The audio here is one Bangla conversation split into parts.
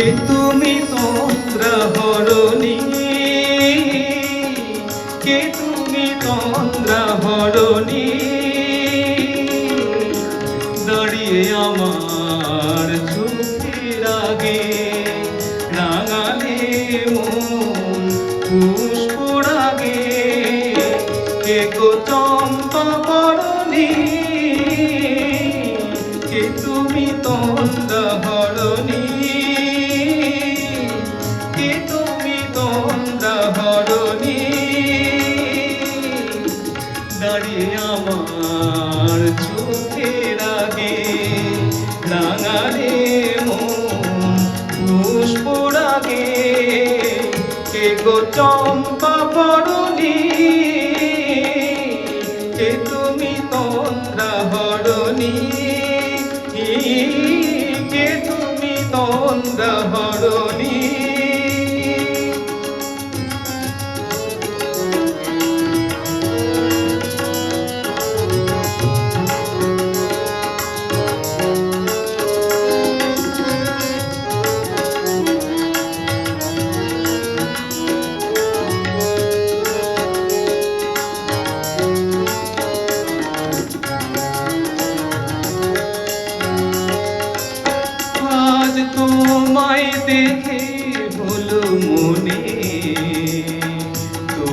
কে তুমি তন্দ্রা হরণী কে তুমি হরণী, দাঁড়িয়ে আমার চোখের আগে রাঙালে মন কে গো চম্পা বরণী, কে তুমি হরণী। রাঙালে পুষ্পরাগে। কে গো চম্পা বরণী কে তুমি তন্দ্রা হরণী? কে তুমি তন্দ্রা হরণী?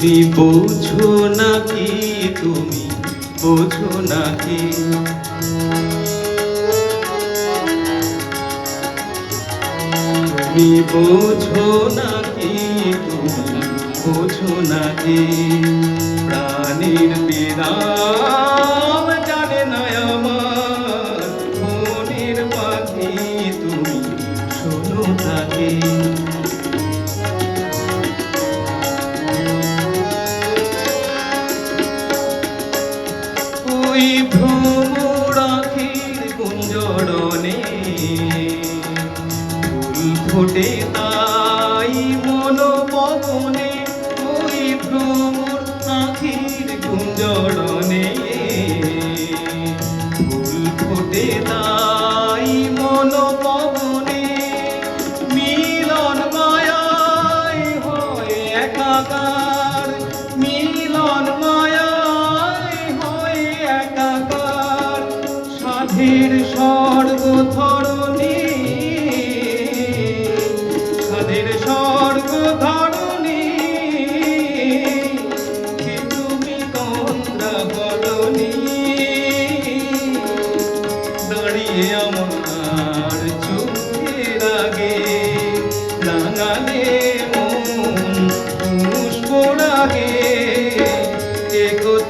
তুমি বোঝো নাকি তুমি বোঝো নাকি? তুমি বোঝো নাকি তুমি বোঝো নাকি? প্রাণীর বিরাম ফোটে তাই মন পবনে ওই ভ্রমর আখির কুঞ্জরণে ফুল ফোটে তাই মন পবনে মিলন মায়ায় হয় একাকার। মিলন মায়ায় হয় একাকার। সাধের স্বর্গ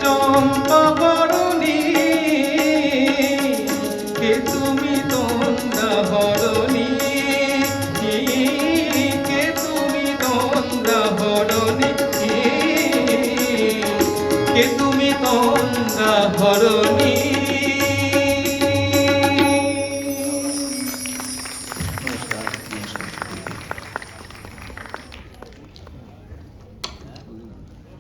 চম্পা বরণী